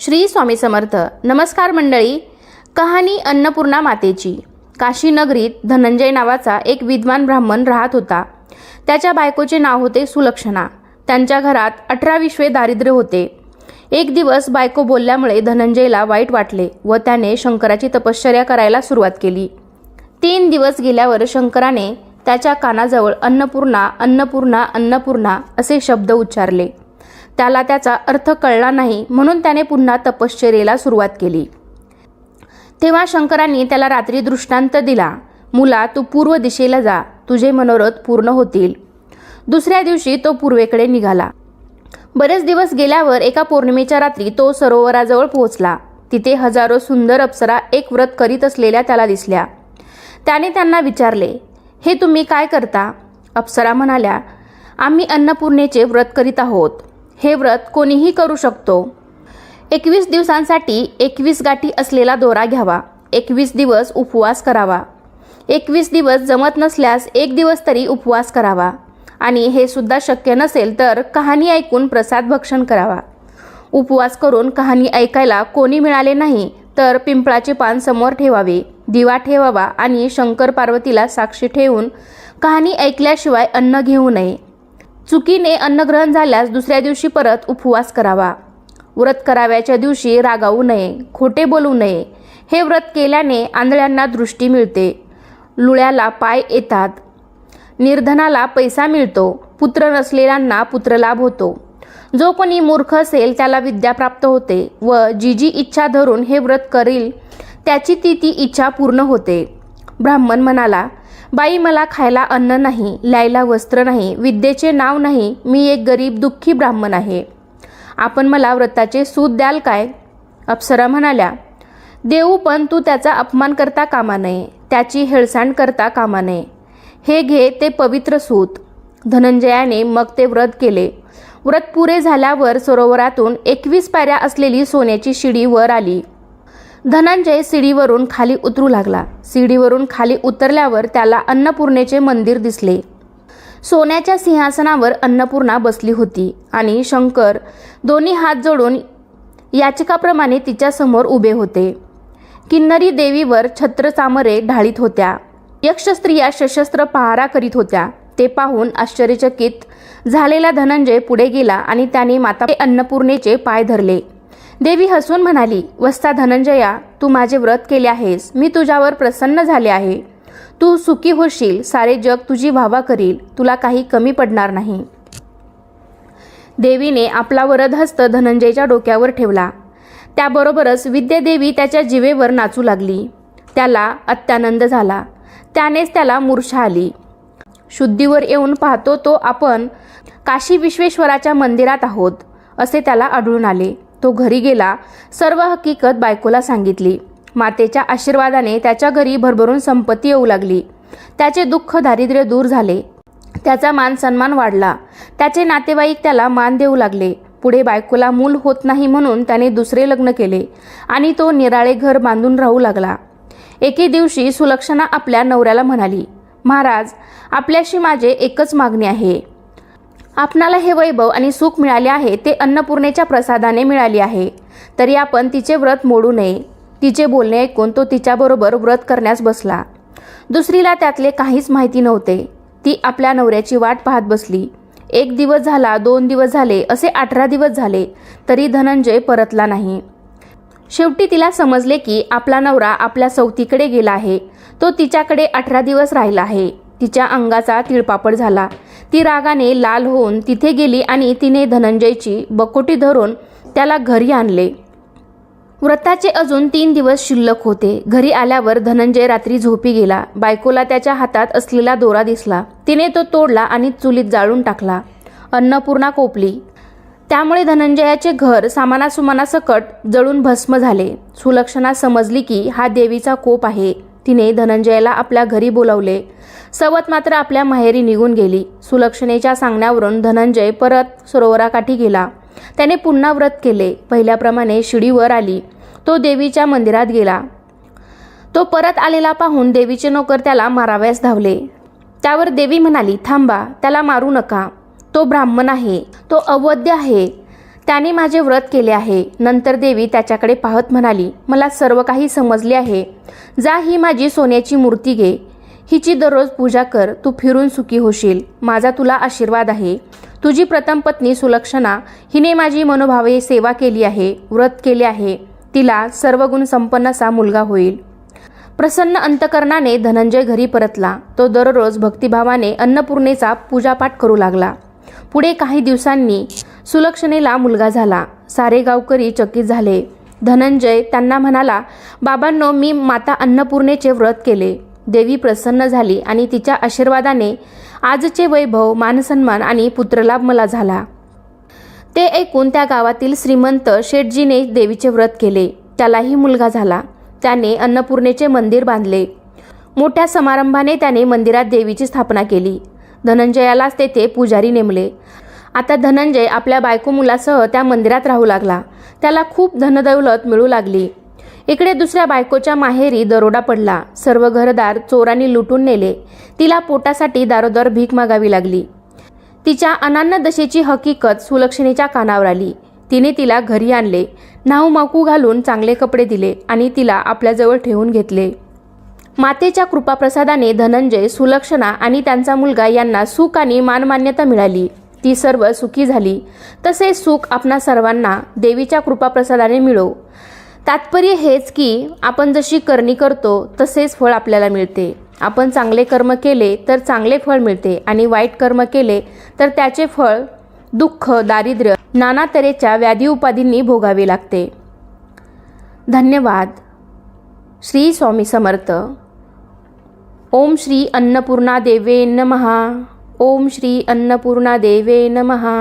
श्री स्वामी समर्थ. नमस्कार मंडळी. कहाणी अन्नपूर्णा मातेची. काशीनगरीत धनंजय नावाचा एक विद्वान ब्राह्मण राहत होता. त्याच्या बायकोचे नाव होते सुलक्षणा. त्यांच्या घरात अठरा विश्वे दारिद्र्य होते. एक दिवस बायको बोलल्यामुळे धनंजयला वाईट वाटले व त्याने शंकराची तपश्चर्या करायला सुरुवात केली. तीन दिवस गेल्यावर शंकराने त्याच्या कानाजवळ अन्नपूर्णा अन्नपूर्णा अन्नपूर्णा असे शब्द उच्चारले. त्याला त्याचा अर्थ कळला नाही म्हणून त्याने पुन्हा तपश्चर्येला सुरुवात केली. तेव्हा शंकरांनी त्याला रात्री दृष्टांत दिला मुला तू पूर्व दिशेला जा तुझे मनोरथ पूर्ण होतील. दुसऱ्या दिवशी तो पूर्वेकडे निघाला. बरेच दिवस गेल्यावर एका पौर्णिमेच्या रात्री तो सरोवराजवळ पोहोचला. तिथे हजारो सुंदर अप्सरा एक व्रत करीत असलेल्या त्याला दिसल्या. त्याने त्यांना विचारले हे तुम्ही काय करता? अप्सरा म्हणाल्या आम्ही अन्नपूर्णेचे व्रत करीत आहोत. हे व्रत कोणीही करू शकतो. एकवीस दिवसांसाठी एकवीस गाठी असलेला दोरा घ्यावा. एकवीस दिवस उपवास करावा. एकवीस दिवस जमत नसल्यास एक दिवस तरी उपवास करावा. आणि हे सुद्धा शक्य नसेल तर कहाणी ऐकून प्रसाद भक्षण करावा. उपवास करून कहाणी ऐकायला कोणी मिळाले नाही तर पिंपळाचे पान समोर ठेवावे दिवा ठेवावा आणि शंकर पार्वतीला साक्षी ठेवून कहाणी ऐकल्याशिवाय अन्न घेऊ नये. चुकीने अन्नग्रहण झाल्यास दुसऱ्या दिवशी परत उपवास करावा. व्रत कराव्याच्या दिवशी रागावू नये खोटे बोलू नये. हे व्रत केल्याने आंधळ्यांना दृष्टी मिळते. लुळ्याला पाय येतात. निर्धनाला पैसा मिळतो. पुत्र नसलेल्यांना पुत्रलाभ होतो. जो कोणी मूर्ख असेल त्याला विद्या प्राप्त होते व जी जी इच्छा धरून हे व्रत करील त्याची ती ती इच्छा पूर्ण होते. ब्राह्मण म्हणाला बाई मला खायला अन्न नाही लिहायला वस्त्र नाही विद्येचे नाव नाही मी एक गरीब दुःखी ब्राह्मण आहे. आपण मला व्रताचे सूत द्याल काय? अप्सरा म्हणाल्या देऊ पण तू त्याचा अपमान करता कामा नये त्याची हेळसांड करता कामा नये. हे घे ते पवित्र सूत. धनंजयाने मग ते व्रत केले. व्रत पुरे झाल्यावर सरोवरातून एकवीस पायऱ्या असलेली सोन्याची शिडी वर आली. धनंजय शिडीवरून खाली उतरू लागला. शिडीवरून खाली उतरल्यावर त्याला अन्नपूर्णेचे मंदिर दिसले. सोन्याच्या सिंहासनावर अन्नपूर्णा बसली होती आणि शंकर दोन्ही हात जोडून याचिकाप्रमाणे तिच्यासमोर उभे होते. किन्नरी देवीवर छत्रचामरे ढाळीत होत्या. यक्ष स्त्रिया सशस्त्र पहारा करीत होत्या. ते पाहून आश्चर्यचकित झालेला धनंजय पुढे गेला आणि त्याने माता अन्नपूर्णेचे पाय धरले. देवी हसून म्हणाली वस्ता धनंजया तू माझे व्रत केले आहेस. मी तुझ्यावर प्रसन्न झाले आहे. तू सुखी होशील. सारे जग तुझी व्हावा करील. तुला काही कमी पडणार नाही. देवीने आपला वरदहस्त धनंजयच्या डोक्यावर ठेवला. त्याबरोबरच विद्यादेवी त्याच्या जिवेवर नाचू लागली. त्याला अत्यानंद झाला. त्यानेच त्याला मूर्छा आली शुद्धीवर येऊन पाहतो तो आपण काशी विश्वेश्वराच्या मंदिरात आहोत असे त्याला आढळून आले. तो घरी गेला सर्व हकीकत बायकोला सांगितली. मातेच्या आशीर्वादाने त्याच्या घरी भरभरून संपत्ती येऊ लागली. त्याचे दुःख दारिद्र्य दूर झाले. त्याचा मान सन्मान वाढला. त्याचे नातेवाईक त्याला मान देऊ लागले. पुढे बायकोला मूल होत नाही म्हणून त्याने दुसरे लग्न केले आणि तो निराळे घर बांधून राहू लागला. एके दिवशी सुलक्षणा आपल्या नवऱ्याला म्हणाली महाराज आपल्याशी माझे एकच मागणी आहे. आपणाला हे वैभव आणि सुख मिळाले आहे ते अन्नपूर्णेच्या प्रसादाने मिळाले आहे. तरी आपण तिचे व्रत मोडू नये. तिचे बोलणे ऐकून तो तिच्याबरोबर व्रत करण्यास बसला. दुसरीला त्यातले काहीच माहिती नव्हते. ती आपल्या नवऱ्याची वाट पाहत बसली. एक दिवस झाला दोन दिवस झाले असे अठरा दिवस झाले तरी धनंजय परतला नाही. शेवटी तिला समजले की आपला नवरा आपल्या सौतीकडे गेला आहे. तो तिच्याकडे अठरा दिवस राहिला आहे. तिच्या अंगाचा तिळपापड झाला. ती रागाने लाल होऊन तिथे गेली आणि तिने धनंजयची बकोटी धरून त्याला घरी आणले. व्रताचे अजून तीन दिवस शिल्लक होते. घरी आल्यावर धनंजय रात्री झोपी गेला. बायकोला त्याच्या हातात असलेला दोरा दिसला. तिने तो तोडला आणि चुलीत जाळून टाकला. अन्नपूर्णा कोपली. त्यामुळे धनंजयाचे घर सामानासुमानासकट जळून भस्म झाले. सुलक्षणा समजली की हा देवीचा कोप आहे. तिने धनंजयला आपल्या घरी बोलावले. सवत मात्र आपल्या माहेरी निघून गेली. सुलक्षणेच्या सांगण्यावरून धनंजय परत सरोवराकाठी गेला. त्याने पुन्हा व्रत केले. पहिल्याप्रमाणे शिडीवर आली. तो देवीच्या मंदिरात गेला. तो परत आलेला पाहून देवीचे नोकर त्याला माराव्यास धावले. त्यावर देवी म्हणाली थांबा त्याला मारू नका. तो ब्राह्मण आहे. तो अवध्य आहे. त्याने माझे व्रत केले आहे. नंतर देवी त्याच्याकडे पाहत म्हणाली मला सर्व काही समजले आहे. जा ही माझी सोन्याची मूर्ती घे. हिची दररोज पूजा कर. तू फिरून सुखी होशील. माझा तुला आशीर्वाद आहे. तुझी प्रथम पत्नी सुलक्षणा हिने माझी मनोभावे सेवा केली आहे व्रत केले आहे. तिला सर्व गुण संपन्न असा मुलगा होईल. प्रसन्न अंतकरणाने धनंजय घरी परतला. तो दररोज भक्तिभावाने अन्नपूर्णेचा पूजापाठ करू लागला. पुढे काही दिवसांनी सुलक्षणेला मुलगा झाला. सारे गावकरी चकित झाले. धनंजय त्यांना म्हणाला बाबांनो मी माता अन्नपूर्णेचे व्रत केले. देवी प्रसन्न झाली आणि तिच्या आशीर्वादाने आजचे वैभव मानसन्मान आणि पुत्रलाभ मला झाला. ते ऐकून त्या गावातील श्रीमंत शेठजीने देवीचे व्रत केले. त्यालाही मुलगा झाला. त्याने अन्नपूर्णेचे मंदिर बांधले. मोठ्या समारंभाने त्याने मंदिरात देवीची स्थापना केली. धनंजयालाच तेथे पुजारी नेमले. आता धनंजय आपल्या बायको मुलासह त्या मंदिरात राहू लागला. त्याला खूप धनदौलत मिळू लागली. इकडे दुसऱ्या बायकोच्या माहेरी दरोडा पडला. सर्व घरदार चोरांनी लुटून नेले. तिला पोटासाठी दारोदार भीक मागावी लागली. तिच्या अनान्न दशेची हकीकत सुलक्षणीच्या कानावर आली. तिने तिला घरी आणले. नाव माकू घालून चांगले कपडे दिले आणि तिला आपल्याजवळ ठेवून घेतले. मातेच्या कृपाप्रसादाने धनंजय सुलक्षणा आणि त्यांचा मुलगा यांना सुख आणि मानमान्यता मिळाली. ती सर्व सुखी झाली. तसे सुख आपणा सर्वांना देवीच्या कृपाप्रसादाने मिळो. तात्पर्य हेच की आपण जशी करणी करतो तसेच फळ आपल्याला मिळते. आपण चांगले कर्म केले तर चांगले फळ मिळते आणि वाईट कर्म केले तर त्याचे फळ दुःख दारिद्र्य नाना तऱ्हेच्या व्याधी उपाधींनी भोगावे लागते. धन्यवाद. श्री स्वामी समर्थ. ओम श्री अन्नपूर्णा देवे नमहा ओम श्री अन्नपूर्णा देवे नमहा